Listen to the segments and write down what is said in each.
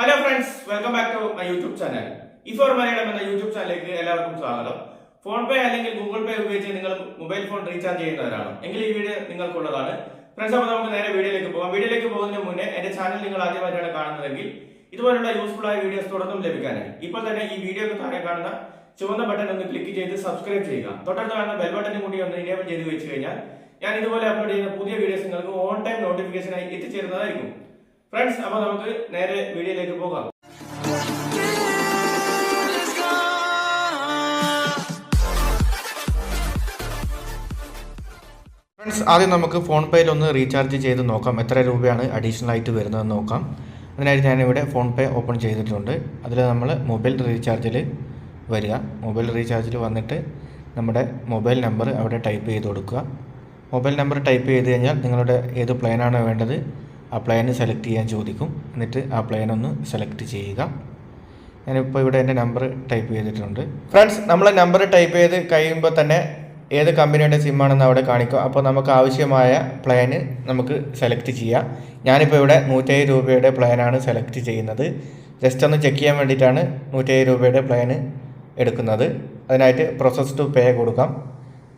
Hello friends welcome back to my YouTube channel E four Malayalam എന്ന YouTube ചാനലിലേക്ക് എല്ലാവർക്കും സ്വാഗതം. ഫോൺ പേ അല്ലെങ്കിൽ ഗൂഗിൾ പേ ഉപയോഗിച്ച് നിങ്ങൾ മൊബൈൽ ഫോൺ റീചാർജ് ചെയ്യുന്നവരാണ്. എങ്കിൽ ഈ വീഡിയോ നിങ്ങൾക്കുള്ളതാണ്. ഫ്രണ്ട്സ് അപ്പോൾ നമുക്ക് നേരെ വീഡിയോയിലേക്ക് പോകാം. വീഡിയോയിലേക്ക് പോകുന്നതിന് മുന്നേ എന്റെ ചാനൽ നിങ്ങൾ ആദ്യമായിട്ടാണ് കാണുന്നതെങ്കിൽ ഇതുപോലുള്ള യൂസ്ഫുൾ ആയ വീഡിയോസ് തുടർന്നും ലഭിക്കാനായി. ഇപ്പോൾ തന്നെ ഈ വീഡിയോക്ക് താഴെ കാണുന്ന ചുവന്ന ബട്ടൺ ഒന്ന് ക്ലിക്ക് ചെയ്ത് സബ്സ്ക്രൈബ് ചെയ്യുക. തൊട്ടടുത്ത് കാണുന്ന ബെൽ ബട്ടനും കൂടി ഒന്ന് ഇനേബിൾ ചെയ്ത് വെച്ച് കഴിഞ്ഞാൽ ഞാൻ ഇതുപോലെ അപ്ലോഡ് ചെയ്യുന്ന പുതിയ വീഡിയോസ് നിങ്ങൾക്ക് ഓൺ ടൈം നോട്ടിഫിക്കേഷനായി എത്തിച്ചേരുന്നതായിരിക്കും. ഫ്രണ്ട്സ് അപ്പോൾ നമുക്ക് നേരെ വീഡിയോയിലേക്ക് പോകാം. ഫ്രണ്ട്സ് ആദ്യം നമുക്ക് ഫോൺ പേയിൽ ഒന്ന് റീചാർജ് ചെയ്ത് നോക്കാം. എത്ര രൂപയാണ് അഡീഷണൽ ആയിട്ട് വരുന്നതെന്ന് നോക്കാം. അതിനായിട്ട് ഞാനിവിടെ ഫോൺ പേ ഓപ്പൺ ചെയ്തിട്ടുണ്ട്. അതിൽ നമ്മൾ മൊബൈൽ റീചാർജിൽ വരിക. മൊബൈൽ റീചാർജിൽ വന്നിട്ട് നമ്മുടെ മൊബൈൽ നമ്പർ അവിടെ ടൈപ്പ് ചെയ്ത് കൊടുക്കുക. മൊബൈൽ നമ്പർ ടൈപ്പ് ചെയ്ത് കഴിഞ്ഞാൽ നിങ്ങളുടെ ഏത് പ്ലാനാണ് വേണ്ടത്? ആ പ്ലാന് സെലക്ട് ചെയ്യാൻ ചോദിക്കും. എന്നിട്ട് ആ പ്ലാൻ ഒന്ന് സെലക്ട് ചെയ്യുക. ഞാനിപ്പോൾ ഇവിടെ എന്റെ നമ്പർ ടൈപ്പ് ചെയ്തിട്ടുണ്ട്. ഫ്രണ്ട്സ് നമ്മൾ നമ്പർ ടൈപ്പ് ചെയ്ത് കഴിയുമ്പോൾ തന്നെ ഏത് കമ്പനിയുടെ സിമ്മാണെന്ന് അവിടെ കാണിക്കും അപ്പോൾ നമുക്ക് ആവശ്യമായ പ്ലാന് നമുക്ക് സെലക്ട് ചെയ്യാം. ഞാനിപ്പോൾ ഇവിടെ നൂറ്റേഴ് രൂപയുടെ പ്ലാനാണ് സെലക്ട് ചെയ്യുന്നത്. ജസ്റ്റ് ഒന്ന് ചെക്ക് ചെയ്യാൻ വേണ്ടിയിട്ടാണ് നൂറ്റേഴ് രൂപയുടെ പ്ലാന് എടുക്കുന്നത്. അതിനായിട്ട് പ്രോസസ് ടു പേ കൊടുക്കാം.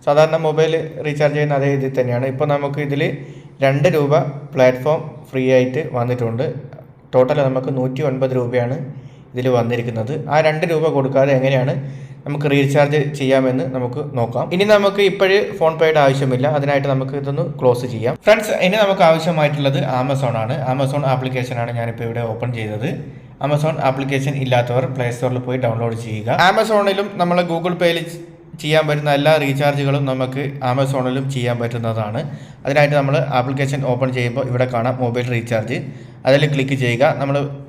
സാധാരണ മൊബൈൽ റീചാർജ് ചെയ്യുന്ന അതേ ഇതിൽ തന്നെയാണ്. ഇപ്പോൾ നമുക്ക് ഇതിൽ രണ്ട് രൂപ പ്ലാറ്റ്ഫോം ഫ്രീ ആയിട്ട് വന്നിട്ടുണ്ട്. ടോട്ടൽ നമുക്ക് നൂറ്റി ഒൻപത് രൂപയാണ് ഇതിൽ വന്നിരിക്കുന്നത്. ആ രണ്ട് രൂപ കൊടുക്കാതെ എങ്ങനെയാണ് നമുക്ക് റീചാർജ് ചെയ്യാമെന്ന് നമുക്ക് നോക്കാം. ഇനി നമുക്ക് ഇപ്പോഴ് ഫോൺ പേയുടെ ആവശ്യമില്ല. അതിനായിട്ട് നമുക്ക് ഇതൊന്ന് ക്ലോസ് ചെയ്യാം. ഫ്രണ്ട്സ് ഇനി നമുക്ക് ആവശ്യമായിട്ടുള്ളത് ആമസോൺ ആണ്. ആമസോൺ ആപ്ലിക്കേഷനാണ് ഞാനിപ്പോൾ ഇവിടെ ഓപ്പൺ ചെയ്തത്. ആമസോൺ ആപ്ലിക്കേഷൻ ഇല്ലാത്തവർ പ്ലേ സ്റ്റോറിൽ പോയി ഡൗൺലോഡ് ചെയ്യുക. ആമസോണിലും നമ്മൾ ഗൂഗിൾ പേയിൽ ചെയ്യാൻ പറ്റുന്ന എല്ലാ റീചാർജുകളും നമുക്ക് ആമസോണിലും ചെയ്യാൻ പറ്റുന്നതാണ്. അതിനായിട്ട് നമ്മൾ ആപ്ലിക്കേഷൻ ഓപ്പൺ ചെയ്യുമ്പോൾ ഇവിടെ കാണാം മൊബൈൽ റീചാർജ്. അതിൽ ക്ലിക്ക് ചെയ്യുക. നമ്മൾ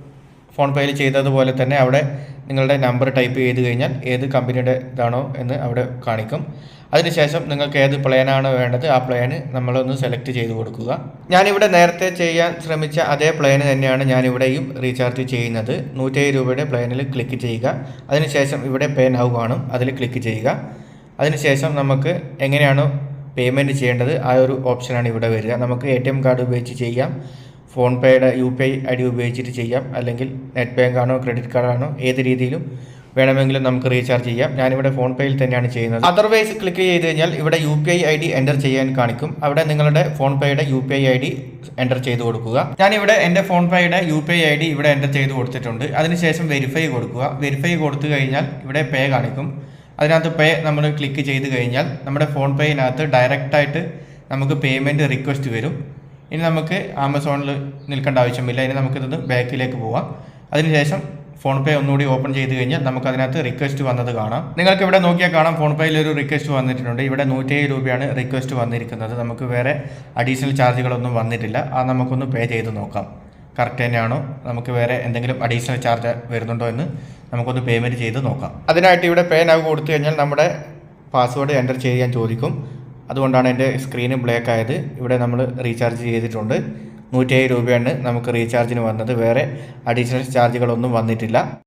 ഫോൺ പേയിൽ ചെയ്തതുപോലെ തന്നെ അവിടെ നിങ്ങളുടെ നമ്പർ ടൈപ്പ് ചെയ്ത് കഴിഞ്ഞാൽ ഏത് കമ്പനിയുടെ ഇതാണോ എന്ന് അവിടെ കാണിക്കും. അതിനുശേഷം നിങ്ങൾക്ക് ഏത് പ്ലാനാണ് വേണ്ടത് ആ പ്ലാന് നമ്മളൊന്ന് സെലക്ട് ചെയ്ത് കൊടുക്കുക. ഞാനിവിടെ നേരത്തെ ചെയ്യാൻ ശ്രമിച്ച അതേ പ്ലാന് തന്നെയാണ് ഞാനിവിടെയും റീചാർജ് ചെയ്യുന്നത്. നൂറ്റി രൂപയുടെ പ്ലാനിൽ ക്ലിക്ക് ചെയ്യുക. അതിനുശേഷം ഇവിടെ പേ നൗ കാണും. അതിൽ ക്ലിക്ക് ചെയ്യുക. അതിനുശേഷം നമുക്ക് എങ്ങനെയാണോ പേയ്മെന്റ് ചെയ്യേണ്ടത് ആ ഒരു ഓപ്ഷനാണ് ഇവിടെ വരിക. നമുക്ക് എ ടി എം കാർഡ് ഉപയോഗിച്ച് ചെയ്യാം. Phone പേയുടെ U P I I D ഉപയോഗിച്ചിട്ട് ചെയ്യാം. അല്ലെങ്കിൽ നെറ്റ് ബാങ്ക് ആണോ ക്രെഡിറ്റ് കാർഡാണോ ഏത് രീതിയിലും വേണമെങ്കിലും നമുക്ക് റീചാർജ് ചെയ്യാം. ഞാനിവിടെ ഫോൺ പേയിൽ തന്നെയാണ് ചെയ്യുന്നത്. അതർവൈസ് ക്ലിക്ക് ചെയ്ത് കഴിഞ്ഞാൽ ഇവിടെ U P I I D enter ചെയ്യാൻ കാണിക്കും. അവിടെ നിങ്ങളുടെ phone പേയുടെ U P I I D enter ചെയ്ത് കൊടുക്കുക. ഞാനിവിടെ എന്റെ phone പേയുടെ U P I I D ഇവിടെ എന്റർ ചെയ്ത് കൊടുത്തിട്ടുണ്ട്. അതിനുശേഷം വെരിഫൈ കൊടുക്കുക. വെരിഫൈ കൊടുത്തു കഴിഞ്ഞാൽ ഇവിടെ പേ കാണിക്കും. അതിനകത്ത് പേ നമ്മൾ ക്ലിക്ക് ചെയ്ത് കഴിഞ്ഞാൽ നമ്മുടെ ഫോൺ പേയിനകത്ത് ഡയറക്റ്റായിട്ട് നമുക്ക് പേയ്മെന്റ് റിക്വസ്റ്റ് വരും. ഇനി നമുക്ക് ആമസോണിൽ നിൽക്കേണ്ട ആവശ്യമില്ല. ഇനി നമുക്കിത് ബാക്കിലേക്ക് പോവാം. അതിനുശേഷം ഫോൺ പേ ഒന്നുകൂടി ഓപ്പൺ ചെയ്ത് കഴിഞ്ഞാൽ നമുക്ക് അതിനകത്ത് റിക്വസ്റ്റ് വന്നത് കാണാം. നിങ്ങൾക്ക് ഇവിടെ നോക്കിയാൽ കാണാം ഫോൺ പേയിൽ ഒരു റിക്വസ്റ്റ് വന്നിട്ടുണ്ട്. ഇവിടെ നൂറ്റേഴ് രൂപയാണ് റിക്വസ്റ്റ് വന്നിരിക്കുന്നത്. നമുക്ക് വേറെ അഡീഷണൽ ചാർജുകളൊന്നും വന്നിട്ടില്ല. ആ നമുക്കൊന്ന് പേ ചെയ്ത് നോക്കാം. കറക്റ്റ് തന്നെയാണോ? നമുക്ക് വേറെ എന്തെങ്കിലും അഡീഷണൽ ചാർജ് വരുന്നുണ്ടോ എന്ന് നമുക്കൊന്ന് പേയ്മെന്റ് ചെയ്ത് നോക്കാം. അതിനായിട്ട് ഇവിടെ പേ നവ് കൊടുത്തു കഴിഞ്ഞാൽ നമ്മുടെ പാസ്വേഡ് എന്റർ ചെയ്യാൻ ചോദിക്കും. അതുകൊണ്ടാണ് എന്റെ സ്ക്രീന് ബ്ലാക്ക് ആയത്. ഇവിടെ നമ്മൾ റീചാർജ് ചെയ്തിട്ടുണ്ട്. നൂറ്റി രൂപയാണ് നമുക്ക് റീചാർജിന് വന്നത്. വേറെ അഡീഷണൽ ചാർജുകളൊന്നും വന്നിട്ടില്ല.